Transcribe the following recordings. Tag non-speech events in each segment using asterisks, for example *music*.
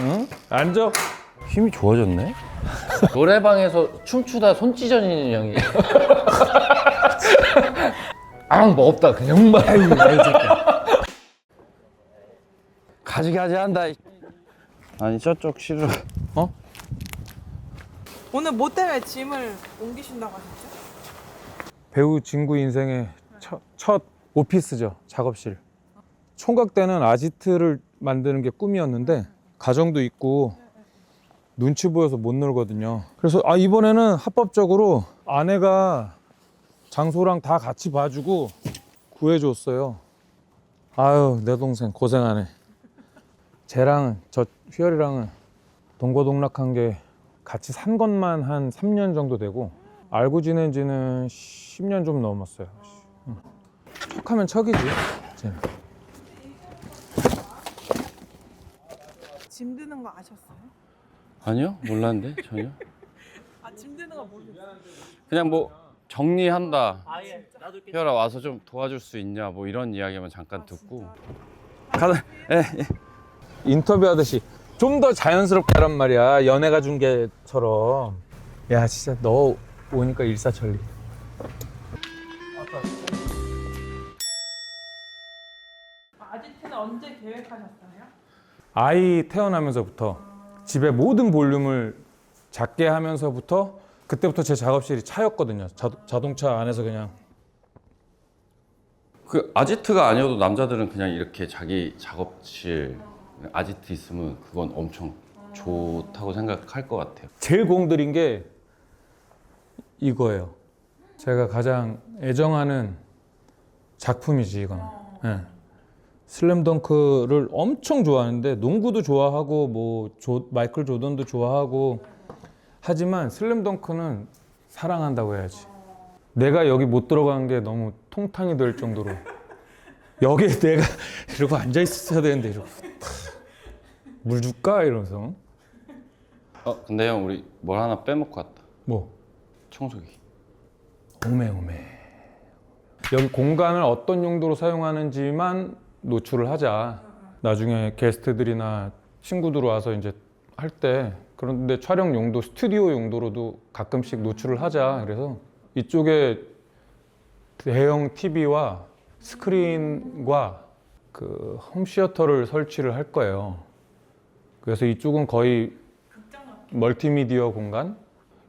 응? 앉아. 힘이 좋아졌네. *laughs* 노래방에서 춤추다 손 찢어지는 형이. *laughs* 아무 뭐 없다 그냥만. 가지 가지 한다. 아니 저쪽 싫어. 오늘 뭐 때문에 짐을 옮기신다고 하셨죠? 배우 진구 인생의 첫, 첫 오피스죠 작업실. 총각 때는 아지트를 만드는 게 꿈이었는데 가정도 있고 눈치 보여서 못 놀거든요. 그래서 아 이번에는 합법적으로 아내가 장소랑 다 같이 봐주고 구해줬어요. 아유 내 동생 고생하네. 쟤랑 저 휘열이랑은 동고동락한 게 같이 산 것만 한 3년 정도 되고 알고 지낸 지는 10년 좀 넘었어요. 응. 척하면 척이지. 쟤는. 짐 드는 거 아셨어요? 아니요 몰랐는데 전혀. *laughs* 아 짐 드는 거 모르겠어요. 그냥 뭐 정리한다. 휘열아 와서 좀 도와줄 수 있냐 뭐 이런 이야기만 잠깐 듣고. 가다. 예. 예. 인터뷰하듯이 좀 더 자연스럽게 하란 말이야. 연애가 중계처럼. 야 진짜 너 오니까 일사천리. 아지트는 언제 계획하셨어요? 아이 태어나면서부터 집에 모든 볼륨을 작게 하면서부터 그때부터 제 작업실이 차였거든요. 자, 자동차 안에서 그냥 그 아지트가 아니어도 남자들은 그냥 이렇게 자기 작업실 아지트 있으면 그건 엄청 좋다고 생각할 것 같아요. 제일 공들인 게 이거예요. 제가 가장 애정하는 작품이지 이거는. 예. 슬램덩크를 엄청 좋아하는데 농구도 좋아하고 뭐 조- 마이클 조던도 좋아하고 하지만 슬램덩크는 사랑한다고 해야지. 내가 여기 못 들어간 게 너무 통탕이 될 정도로 *laughs* 여기에 내가 *laughs* 이러고 앉아 있어야 되는데 이러고 탁, *laughs* 물 줄까 이러면서 어 근데 형 우리 뭘 하나 빼먹고 왔다. 뭐 청소기. 오메 오메 여기 공간을 어떤 용도로 사용하는지만 노출을 하자. 나중에 게스트들이나 친구들 와서 이제 할 때 그런데 촬영 용도 스튜디오 용도로도 가끔씩 노출을 하자. 그래서 이쪽에 대형 TV와 스크린과 그 홈시어터를 설치를 할 거예요. 그래서 이쪽은 거의 멀티미디어 공간.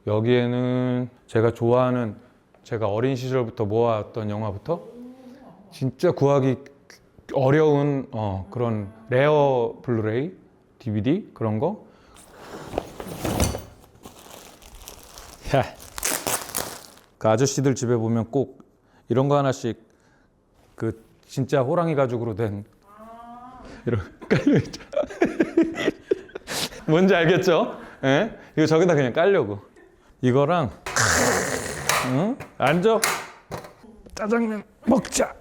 여기에는 제가 좋아하는 제가 어린 시절부터 모아왔던 영화부터 진짜 구하기 어려운 어, 그런 레어 블루레이, DVD 그런 거. 야, 그 아저씨들 집에 보면 꼭 이런 거 하나씩 그 진짜 호랑이 가죽으로 된 이런 *laughs* 깔려 있죠. *laughs* 뭔지 알겠죠? 예? 이거 저기다 그냥 깔려고. 이거랑 응? 앉아. 짜장면 먹자.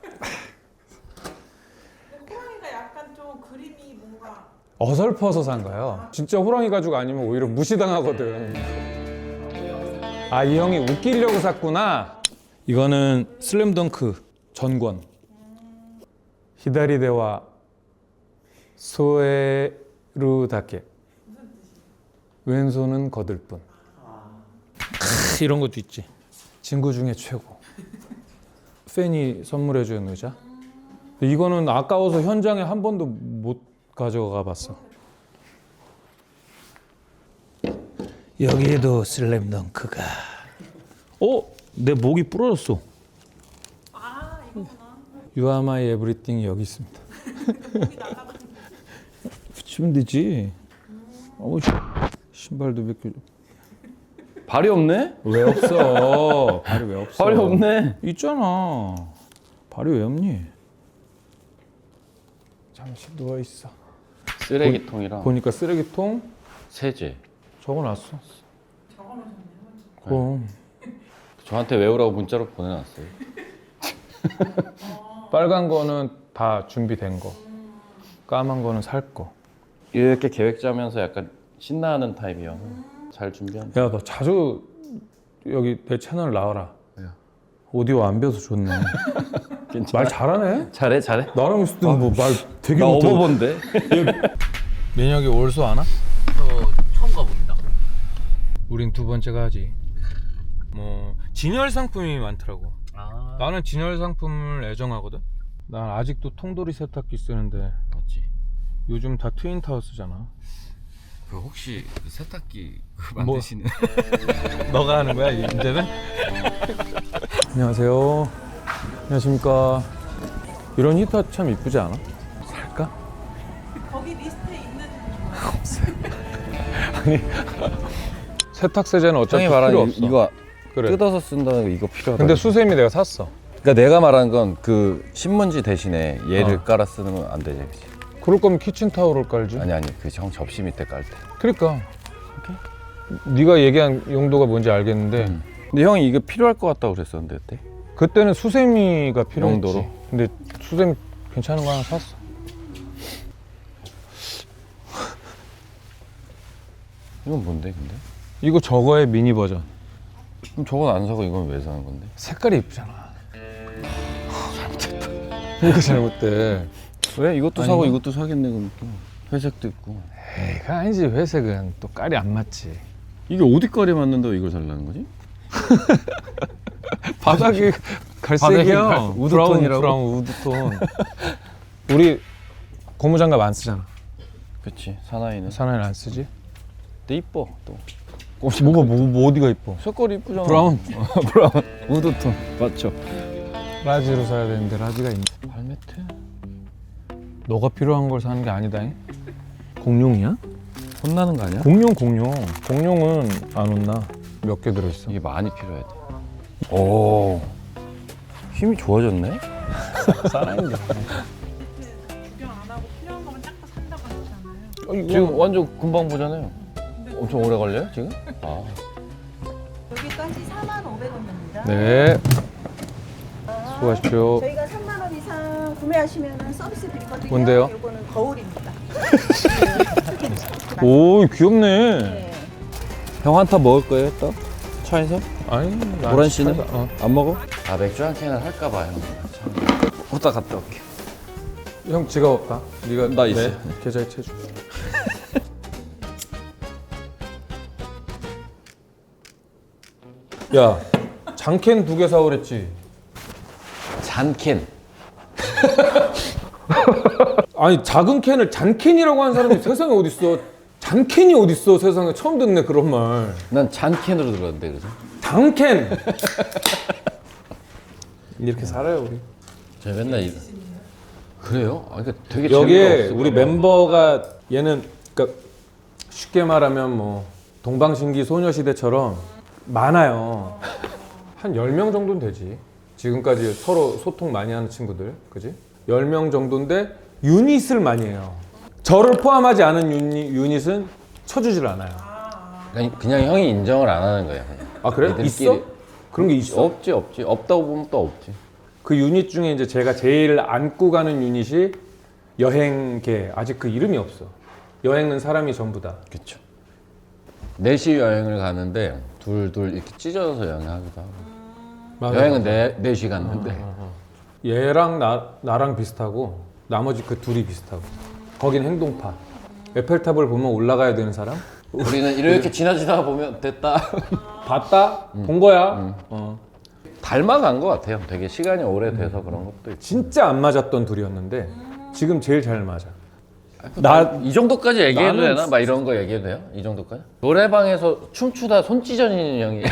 근데 호랑이가 약간 좀 그림이 뭔가 어설퍼서 산 거예요. 진짜 호랑이 가죽 아니면 오히려 무시당하거든. 아, 이 형이 웃기려고 샀구나. 이거는 슬램덩크 전권. 히다리데와 소에루다케. 왼손은 거들 뿐. 크, 이런 것도 있지. 친구 중에 최고. *laughs* 팬이 선물해 준 의자. 이거는 아까워서 현장에 한 번도 못 가져가 봤어. 여기에도 슬램덩크가. 어? 내 목이 부러졌어. 아 이거구나. You are my everything 여기 있습니다. *laughs* 붙이면 되지. 어우, 씨. 신발도 몇 개. 발이 없네? 왜 없어? 발이 왜 없어? 발이 없네. 있잖아. 발이 왜 없니? 잠시 누워 있어. 쓰레기통이랑 보니까 쓰레기통 세제. 적어놨어. 그럼 저한테 외우라고 문자로 보내놨어요. 빨간 거는 다 준비된 거. 까만 거는 살 거. 이렇게 계획 짜면서 약간 신나하는 타입이어서 잘 준비한. 야, 너 자주 여기 내 채널 나와라. 왜요? 오디오 안 배워서 좋네. *laughs* 괜찮아. 말 잘하네. 잘해 잘해. 나랑 있을 때는 뭐 말 되게 나 못해. 오버본데. 민혁이 올수 아나? 저 처음 가봅니다. 우린 두 번째 가지. 뭐 진열 상품이 많더라고. 아, 나는 진열 상품을 애정하거든. 난 아직도 통돌이 세탁기 쓰는데 맞지. 요즘 다 트윈 타워 쓰잖아. 그 혹시 그 세탁기 그 뭐? 만드시는 *laughs* 너가 하는 거야 이제는? *laughs* 안녕하세요. 안녕하십니까. 이런 히터 참 이쁘지 않아? 살까? 거기 리스트에 있는 *laughs* 세탁 세제는 어차피 형이 필요 말하는 없어. 이거 그래. 뜯어서 쓴다는 거 이거 필요하다. 근데 수세미 내가 샀어. 그러니까 내가 말한 건 그 신문지 대신에 얘를 어. 깔아 쓰는 건 안 되지. 그치? 그럴 거면 키친 타월을 깔지. 아니 아니 그정 접시 밑에 깔 때. 그러니까. 네가 얘기한 용도가 뭔지 알겠는데 음. 근데 형이 이거 필요할 것 같다고 그랬었는데 그때. 그때는 수세미가 필요했지. 용도로? 근데 수세미 괜찮은 거 하나 샀어. *laughs* 이건 뭔데 근데? 이거 저거의 미니 버전. 그럼 저건 안 사고 이건 왜 사는 건데? 색깔이 이쁘잖아. *laughs* 이거 잘못돼. 왜 이것도? 사고 이것도 사겠네 그럼 또 회색도 있고. 에이, 그 아니지 회색은 또 깔이 안 맞지. 이게 어디 깔에 맞는다고 이걸 살라는 거지? *laughs* *laughs* 바닥이 갈색이야. 갈- 우드톤이라고? 브라운, 우드톤. *laughs* 우리 고무장갑 안 쓰잖아. 그치 사나이는. 사나이는 안 쓰지? 근데 이뻐 또. 뭐가 뭐, 뭐 어디가 이뻐? 색깔이 이쁘잖아. 브라운. *laughs* 브라운. 우드톤 맞죠? 라지로 사야 되는데 라지가 있네. 발매트? 너가 필요한 걸 사는 게 아니다. 공룡이야? 혼나는 거 아니야? 공룡 공룡. 공룡은 안 혼나. 몇 개 들어있어. 이게 많이 필요해 돼. 오. 힘이 좋아졌네? 사나이인데. 구경 안 하고 필요한 거만 딱 산다고 하셨잖아요. 어, 이거 지금 완전 금방 보잖아요. 엄청 오래 걸려요 지금? 아. 여기까지 4만 500원입니다. 네. 수고하십시오. 저희가 3만 원 이상 구매하시면 서비스 드리거든요. 뭔데요? 이거는 거울입니다. *laughs* 오 귀엽네. 네. 형 한 타 먹을 거예요 또? 차에서? 아니 난 모란 씨는? 차가- 어. 안 먹어? 아 맥주 한 캔을 할까 봐 형. 후다 갔다 올게. 형 지갑 없다. 네가 나 있어. 네, 계좌에 채줘. *laughs* 야 장캔 두 개 사오랬지. 잔캔. *laughs* 아니 작은 캔을 잔캔이라고 하는 사람이 *laughs* 세상에 어디 있어? 잔캔이 어디 있어? 세상에 처음 듣네 그런 말. 난 잔캔으로 들었는데 그래서. 장캔. *laughs* 이렇게 살아요 우리. 제가 맨날 이 그래요? 아 그러니까 되게 여기에 재미가 우리 멤버가 얘는 그러니까 쉽게 말하면 뭐 동방신기 소녀시대처럼 많아요. 한 10명 정도는 되지. 지금까지 서로 소통 많이 하는 친구들. 그지? 10명 정도인데 유닛을 많이 해요. 저를 포함하지 않은 유닛, 유닛 은 쳐주질 않아요. 그냥, 그냥 형이 인정을 안 하는 거야. 그냥. 아 그래? 얘들끼리. 있어? 그런 게 있어? 없지 없지 없다고 보면 또 없지. 그 유닛 중에 이제 제가 제일 안고 가는 유닛이 여행계. 아직 그 이름이 없어. 여행은 사람이 전부다. 그렇죠. 넷이 여행을 가는데 둘 둘 이렇게 찢어져서 여행하기도 하고. 맞아, 여행은. 네 넷이 갔는데 얘랑 나, 나랑 비슷하고 나머지 그 둘이 비슷하고 거긴 행동파 에펠탑을 보면 올라가야 되는 사람 우리는 이렇게 지나치다가 보면 됐다. *laughs* 봤다 본 거야 어. 닮아간 것 같아요. 되게 시간이 오래돼서 그런 것도 있고. 진짜 안 맞았던 둘이었는데 지금 제일 잘 맞아 나 이 정도까지 얘기해도 나는 되나? 막 이런 거 얘기해도 돼요? 이 정도까지? 노래방에서 춤추다 손 찢어지는 형이 *laughs* *laughs*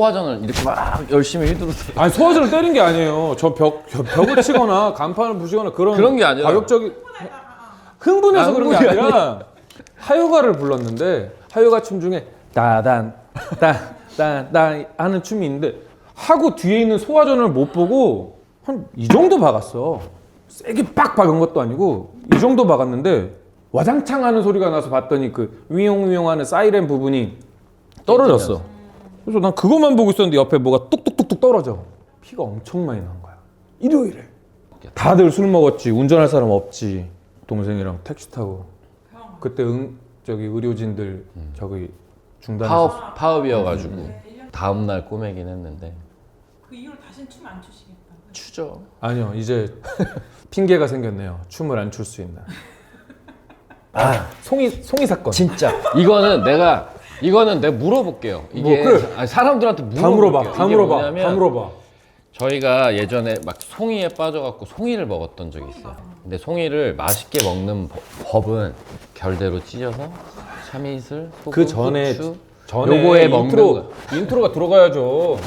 소화전을 이렇게 막 열심히 휘두르서 아니 소화전을 때린 게 아니에요. 저 벽 벽을 치거나 *laughs* 간판을 부시거나 그런 그런 게 아니라. 가격적인 흥분해서 아, 그런 게 흥분이 아니라 하요가를 불렀는데 하요가 춤 중에 따단 따단따 하는 춤이 있는데 하고 뒤에 있는 소화전을 못 보고 한 이 정도 박았어. 세게 빡 박은 것도 아니고 이 정도 박았는데 와장창 하는 소리가 나서 봤더니 그 위용위용 하는 사이렌 부분이 떨어졌어 그래서 난 그것만 보고 있었는데 옆에 뭐가 뚝뚝뚝뚝 떨어져 피가 엄청 많이 난 거야 일요일에 다들 술 먹었지 운전할 사람 없지 동생이랑 택시 타고 그때 응 저기 의료진들 저기 중단해서 파업 파업이어가지고 다음 날 꼬매긴 했는데 그 이후로 다시는 춤 안 추시겠다. 추죠. 아니요 이제 *laughs* 핑계가 생겼네요. 춤을 안 출 수 있는. 아, 송이 송이 사건. 진짜 이거는 내가 이거는 내가 물어볼게요. 이게 뭐, 그래. 아니, 사람들한테 물어볼게요. 다 물어봐. 다 이게 물어봐. 뭐냐면 다 물어봐. 저희가 예전에 막 송이에 빠져갖고 송이를 먹었던 적이 있어요. 근데 송이를 맛있게 먹는 버- 법은 결대로 찢어서 참이슬, 소금, 그 전에 후추, 전에 요거에 먹는 인트로 거. 인트로가 들어가야죠.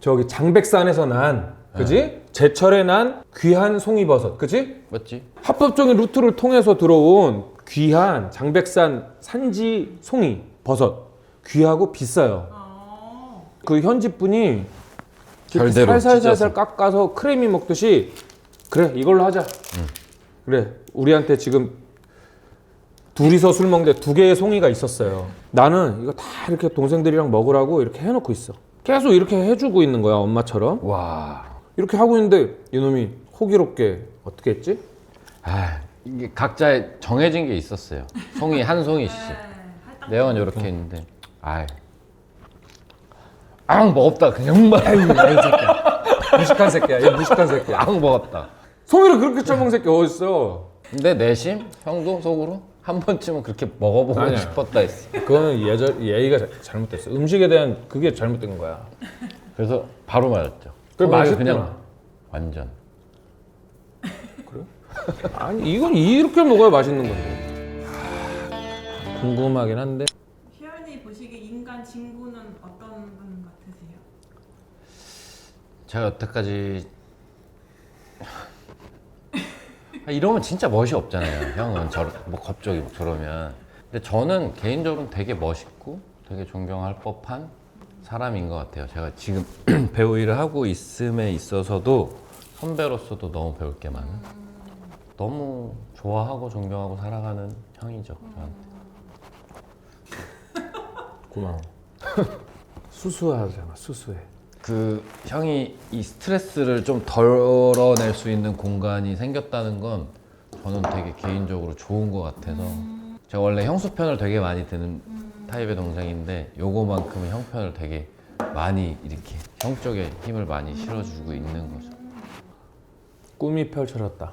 저기 장백산에서 난 그지? 제철에 난 귀한 송이버섯, 그지? 맞지? 합법적인 루트를 통해서 들어온 귀한 장백산 산지 송이 버섯 귀하고 비싸요. 그 현지 분이 이렇게 결대로 살살살살 찢어서. 깎아서 크래미 먹듯이 그래 이걸로 하자. 그래 우리한테 지금 둘이서 술 먹는데 두 개의 송이가 있었어요. 나는 이거 다 이렇게 동생들이랑 먹으라고 이렇게 해놓고 있어. 계속 이렇게 해주고 있는 거야 엄마처럼. 와, 이렇게 하고 있는데 이놈이 호기롭게 어떻게 했지? 아 이게 각자의 정해진 게 있었어요. 송이 한 송이씩. 내용은 이렇게 했는데, 아이, 앙 먹었다 그냥 말. 무식한 새끼야. 얘 무식한 새끼야. 앙 먹었다. 송이를 그렇게 처먹은 새끼 어딨어? 근데 내심 형도 속으로 한 번쯤은 그렇게 먹어보고 아니야. 싶었다 했어. 그거는 예절, 예의가 자- 잘못됐어. 음식에 대한 그게 잘못된 거야. 그래서 바로 맞았죠. 그래, 맛있구나. 그냥 완전. 아니 이건 이렇게 먹어야 맛있는 건데. 궁금하긴 한데. 인간 진구는 어떤 분 같으세요? 제가 여태까지 아, 이러면 진짜 멋이 없잖아요. 형은 저뭐 갑자기 막 저러면. 근데 저는 개인적으로 되게 멋있고 되게 존경할 법한 사람인 것 같아요. 제가 지금 *clears throat* 배우 일을 하고 있음에 있어서도 선배로서도 너무 배울 게 많은. 너무 좋아하고 존경하고 살아가는 형이죠. 저한테. 고마워. *laughs* 수수하잖아. 수수해. 그 형이 이 스트레스를 좀 덜어낼 수 있는 공간이 생겼다는 건 저는 되게 개인적으로 좋은 것 같아서 제가 원래 형수 편을 되게 많이 드는 타입의 동생인데 요거만큼은 형 편을 되게 많이 이렇게 형 쪽에 힘을 많이 실어주고 있는 거죠. 꿈이 펼쳐졌다.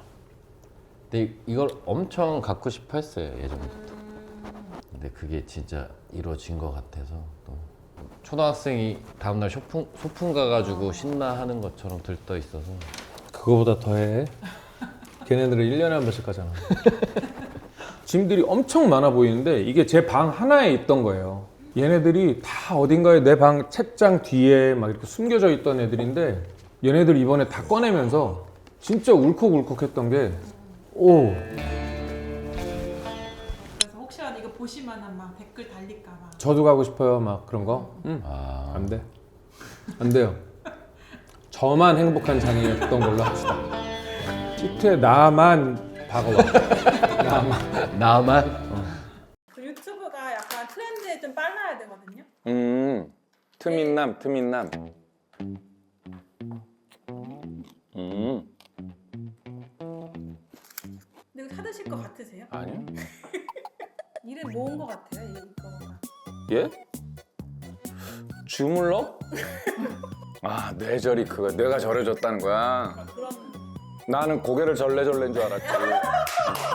근데 이- 이걸 엄청 갖고 싶어 했어요 예전부터. 근데 그게 진짜 이루어진 것 같아서 또 초등학생이 다음날 소풍 소풍 가가지고 신나하는 것처럼 들떠 있어서 그거보다 더해. 걔네들은 1년에 한 번씩 가잖아. *laughs* 짐들이 엄청 많아 보이는데 이게 제 방 하나에 있던 거예요. 얘네들이 다 어딘가에 내 방 책장 뒤에 막 이렇게 숨겨져 있던 애들인데 얘네들 이번에 다 꺼내면서 진짜 울컥울컥했던 게 오, 혹시라도 이거 보시면은 막 댓글 달릴까봐 저도 가고 싶어요. 막 그런 거. 응. 아 안 돼. 안 돼요. 저만 행복한 장이었던 걸로 합시다. 시트에 나만 박아와. 나만. 나만 그 유튜브가 약간 트렌드에 좀 빨라야 되거든요 음, 트민남, 트민남. 음, 근데 이거 찾으실 것 같으세요? 아니요. 이름 모은 것 같아요 이거가 예? *laughs* 주물럭? *laughs* 아, 뇌절이 그거 뇌가 절여졌다는 거야. 그런 나는 고개를 절레절레인 줄 알았지. *laughs*